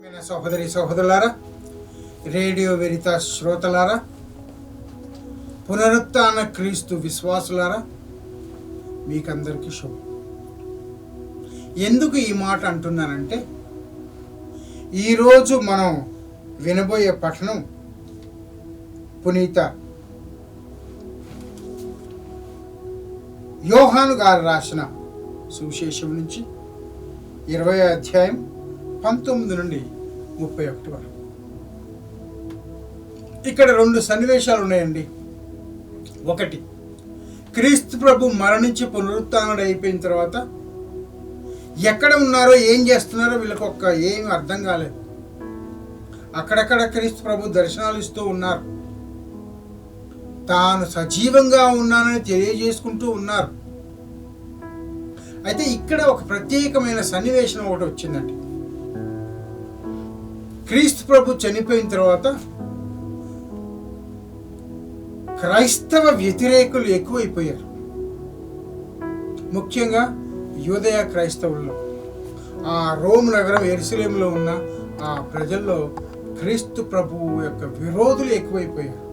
ప్రియమైన సహోదరి సహోదరులారా రేడియో వెరిత శ్రోతలారా పునరుత్న క్రీస్తు విశ్వాసులారా మీకందరికీ శుభం. ఎందుకు ఈ మాట అంటున్నానంటే ఈరోజు మనం వినబోయే పఠనం పునీత యోహాను గారు రాసిన సువిశేషం నుంచి ఇరవై అధ్యాయం పంతొమ్మిది నుండి ముప్పై ఒకటి వరకు. ఇక్కడ రెండు సన్నివేశాలు ఉన్నాయండి. ఒకటి క్రీస్తు ప్రభు మరణించి పునరుత్డు అయిపోయిన తర్వాత ఎక్కడ ఉన్నారో ఏం చేస్తున్నారో వీళ్ళకి ఒక్క ఏమి అర్థం కాలేదు. అక్కడక్కడ క్రీస్తు ప్రభు దర్శనాలు ఇస్తూ ఉన్నారు. తాను సజీవంగా ఉన్నానని తెలియజేసుకుంటూ ఉన్నారు. అయితే ఇక్కడ ఒక ప్రత్యేకమైన సన్నివేశం ఒకటి వచ్చిందండి. క్రీస్తు ప్రభు చనిపోయిన తర్వాత క్రైస్తవ వ్యతిరేకులు ఎక్కువైపోయారు. ముఖ్యంగా యూదయ క్రైస్తవుల్లో. ఆ రోమ్ నగరం ఎరుసలేంలో ఉన్న ఆ ప్రజల్లో క్రీస్తు ప్రభువు యొక్క విరోధులు ఎక్కువైపోయారు.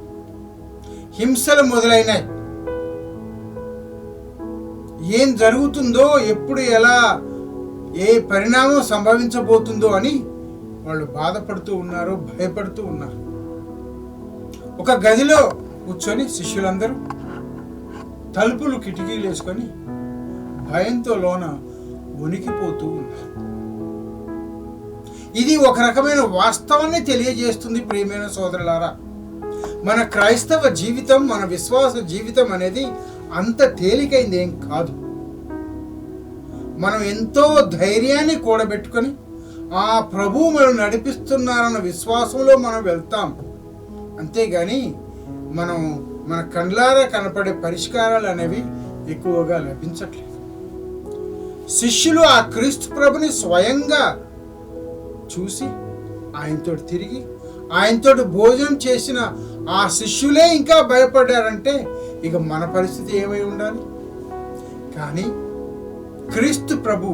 హింసలు మొదలైనాయి. ఏం జరుగుతుందో ఎప్పుడు ఎలా ఏ పరిణామం సంభవించబోతుందో అని వాళ్ళు బాధపడుతూ ఉన్నారు భయపడుతూ ఉన్నారు. ఒక గదిలో కూర్చొని శిష్యులందరూ తలుపులు కిటికీలు వేసుకొని భయంతో లోన వణికిపోతూ ఉన్నారు. ఇది ఒక రకమైన వాస్తవాన్ని తెలియజేస్తుంది ప్రియమైన సోదరులారా. మన క్రైస్తవ జీవితం మన విశ్వాస జీవితం అనేది అంత తేలికైంది ఏం కాదు. మనం ఎంతో ధైర్యాన్ని కూడబెట్టుకొని ఆ ప్రభు మనం నడిపిస్తున్నారన్న విశ్వాసంలో మనం వెళ్తాం. అంతేగాని మనం మన కండ్లారా కనపడే పరిష్కారాలు అనేవి ఎక్కువగా లభించట్లేదు. శిష్యులు ఆ క్రీస్తు ప్రభుని స్వయంగా చూసి ఆయనతో తిరిగి ఆయనతో భోజనం చేసిన ఆ శిష్యులే ఇంకా భయపడ్డారంటే ఇక మన పరిస్థితి ఏమై ఉండాలి? కానీ క్రీస్తు ప్రభు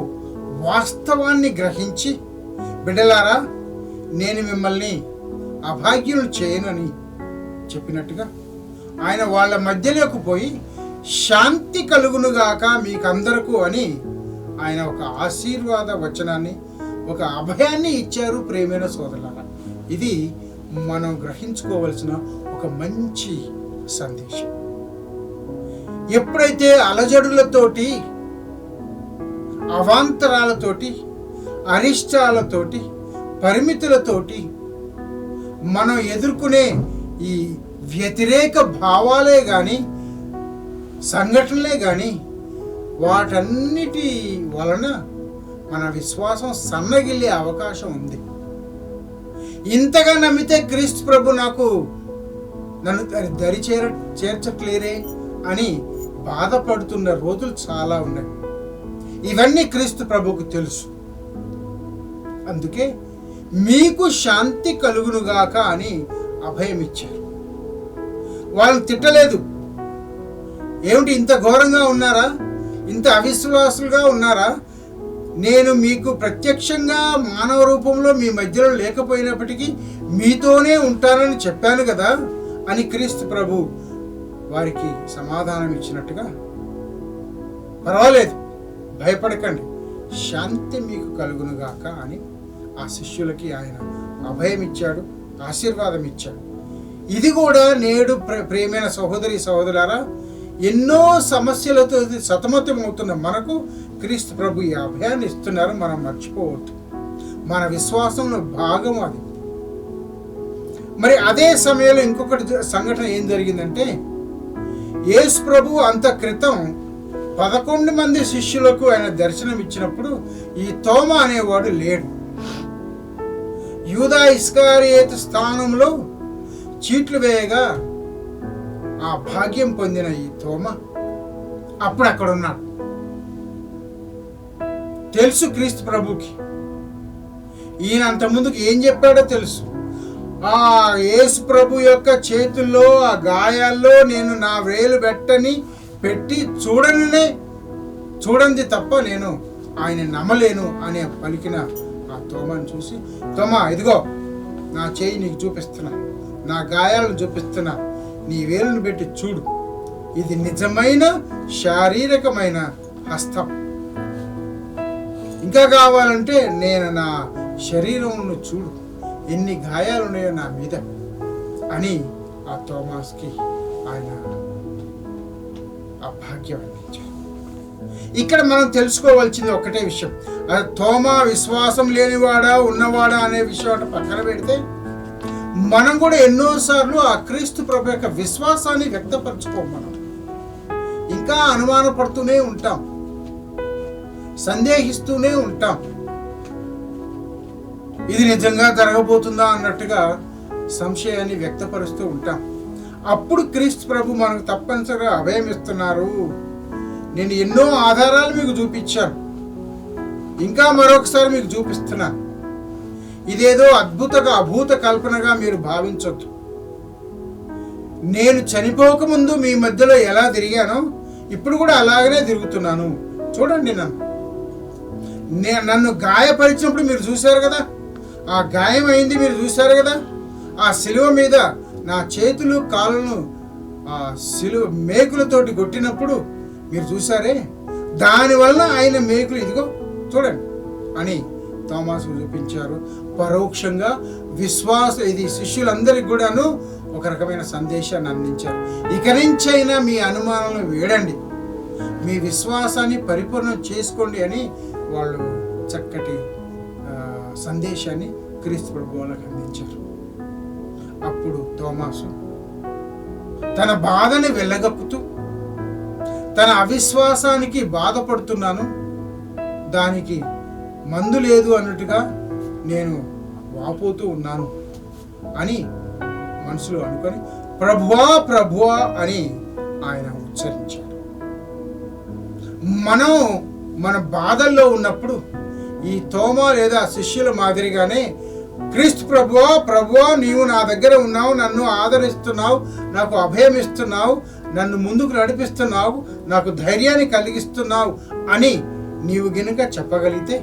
వాస్తవాన్ని గ్రహించి బిడ్డలారా నేను మిమ్మల్ని అభాగ్యులు చేయనని చెప్పినట్టుగా ఆయన వాళ్ళ మధ్యలోకి పోయి శాంతి కలుగునుగాక మీకందరకు అని ఆయన ఒక ఆశీర్వాద వచనాన్ని ఒక అభయాన్ని ఇచ్చారు ప్రేమైన సోదరులారా. ఇది మనం గ్రహించుకోవలసిన ఒక మంచి సందేశం. ఎప్పుడైతే అలజడులతోటి అవాంతరాలతోటి అరిష్టాలతోటి పరిమితులతోటి మనం ఎదుర్కొనే ఈ వ్యతిరేక భావాలే కానీ సంఘటనలే కానీ వాటన్నిటి వలన మన విశ్వాసం సన్నగిల్లే అవకాశం ఉంది. ఇంతగా నమ్మితే క్రీస్తు ప్రభు నాకు నన్ను దరి- చేర చేర్చట్లేరే అని బాధపడుతున్న రోజులు చాలా ఉన్నాయి. ఇవన్నీ క్రీస్తు ప్రభుకు తెలుసు. అందుకే మీకు శాంతి కలుగునుగాక అని అభయం ఇచ్చారు వాళ్ళని తిట్టలేదు. ఏమిటి ఇంత ఘోరంగా ఉన్నారా? ఇంత అవిశ్వాసులుగా ఉన్నారా? నేను మీకు ప్రత్యక్షంగా మానవ రూపంలో మీ మధ్యలో లేకపోయినప్పటికీ మీతోనే ఉంటానని చెప్పాను కదా అని క్రీస్తు ప్రభు వారికి సమాధానం ఇచ్చినట్టుగా పర్వాలేదు భయపడకండి. శాంతి మీకు కలుగునుగాక అని ఆ శిష్యులకి ఆయన అభయం ఇచ్చాడు ఆశీర్వాదం ఇచ్చాడు ఇది కూడా నేడు ప్ర- ప్రేమైన సహోదరి సహోదరులారా ఎన్నో సమస్యలతో సతమతం అవుతున్న మనకు క్రీస్తు ప్రభు ఈ అభయాన్ని ఇస్తున్నారు. మనం మర్చిపోవద్దు. మన విశ్వాసంలో భాగం అది. మరి అదే సమయంలో ఇంకొకటి సంఘటన ఏం జరిగిందంటే యేసు ప్రభు అంత క్రితం పదకొండు మంది శిష్యులకు ఆయన దర్శనం ఇచ్చినప్పుడు ఈ తోమ అనేవాడు లేడు. యూదా ఇస్కారియేతు స్థానంలో చీట్లు వేయగా ఆ భాగ్యం పొందిన ఈ తోమ అప్పుడు అక్కడ ఉన్నాడు. తెలుసు క్రీస్తు ప్రభుకి ఈయన అంత ముందుకు ఏం చెప్పాడో తెలుసు. ఆ యేసు ప్రభు యొక్క చేతుల్లో ఆ గాయాల్లో నేను నా వేలు పెట్టని పెట్టి చూడనినే చూడండి తప్ప నేను ఆయన నమ్మలేను అనే పలికిన ఆ తోమని చూసి తోమా ఇదిగో నా చేయి నీకు చూపిస్తున్నా. నా గాయాలను చూపిస్తున్నా. నీ వేలును పెట్టి చూడు. ఇది నిజమైన శారీరకమైన హస్తం. ఇంకా కావాలంటే నేను నా శరీరంను చూడు. ఎన్ని గాయాలు ఉన్నాయో నా మీద. అని ఆ థోమాస్కి ఆయన ఆ భాగ్యం అందించారు ఇక్కడ మనం తెలుసుకోవాల్సింది ఒకటే విషయం. అది తోమా విశ్వాసం లేనివాడా ఉన్నవాడా అనే విషయం అటు పక్కన పెడితే మనం కూడా ఎన్నోసార్లు ఆ క్రీస్తు ప్రభు యొక్క విశ్వాసాన్ని వ్యక్తపరచుకోం మనం. ఇంకా అనుమానపడుతూనే ఉంటాం. సందేహిస్తూనే ఉంటాం. ఇది నిజంగా జరగబోతుందా అన్నట్టుగా సంశయాన్ని వ్యక్తపరుస్తూ ఉంటాం. అప్పుడు క్రీస్తు ప్రభు మనకు తప్పనిసరిగా అభయం ఇస్తున్నారు. నేను ఎన్నో ఆధారాలు మీకు చూపించాను. ఇంకా మరొకసారి మీకు చూపిస్తున్నాను ఇదేదో అద్భుతగా అభూత కల్పనగా మీరు భావించొద్దు. నేను చనిపోకముందు మీ మధ్యలో ఎలా తిరిగానో ఇప్పుడు కూడా అలాగనే తిరుగుతున్నాను. చూడండి నన్ను. నే నన్ను గాయపరిచినప్పుడు మీరు చూశారు కదా? ఆ గాయం అయింది మీరు చూశారు కదా? ఆ శిలువ మీద నా చేతులు కాళ్ళను సిలువ మేకులతోటి కొట్టినప్పుడు మీరు చూసారే దానివల్ల ఆయన మేకులు ఇదిగో చూడండి అని థామాస్ చూపించారు. పరోక్షంగా విశ్వాస ఇది శిష్యులందరికీ కూడాను ఒక రకమైన సందేశాన్ని అందించారు. ఇక నుంచైనా మీ అనుమానాలను వేడండి. మీ విశ్వాసాన్ని పరిపూర్ణం చేసుకోండి అని వాళ్ళు చక్కటి సందేశాన్ని క్రీస్తు ప్రభు వాళ్ళకి అందించారు. అప్పుడు తోమాసు. తన బాధని వెళ్ళగక్కుతూ తన అవిశ్వాసానికి బాధపడుతున్నాను దానికి మందు లేదు అన్నట్టుగా నేను వాపోతూ ఉన్నాను అని మనసులో అనుకొని ప్రభువా ప్రభువా అని ఆయన ఉచ్చరించాడు. మనం మన బాధల్లో ఉన్నప్పుడు ఈ తోమ లేదా శిష్యుల మాదిరిగానే క్రీస్తు ప్రభువా ప్రభువా నీవు నా దగ్గర ఉన్నావు నన్ను ఆదరిస్తున్నావు నాకు అభయం ఇస్తున్నావు నన్ను ముందుకు నడిపిస్తున్నావు నాకు ధైర్యాన్ని కలిగిస్తున్నావు అని నీవు గనుక చెప్పగలిగితే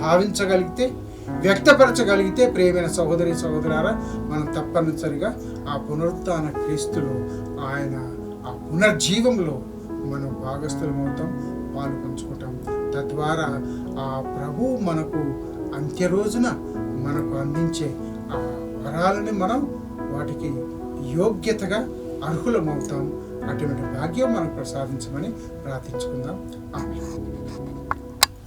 భావించగలిగితే వ్యక్తపరచగలిగితే ప్రేమైన సహోదరి సహోదరారా మనం తప్పనిసరిగా ఆ పునరుత్న క్రీస్తులో ఆయన ఆ పునర్జీవంలో మనం భాగస్థులమవుతాం పాలు పంచుకుంటాం. తద్వారా ఆ ప్రభు మనకు అంత్య రోజున మనకు అందించే ఆ వరాలని మనం వాటికి యోగ్యతగా అర్హులమవుతాం. అటువంటి భాగ్యం మనకు ప్రసాదించమని ప్రార్థించుకుందాం. ఆమె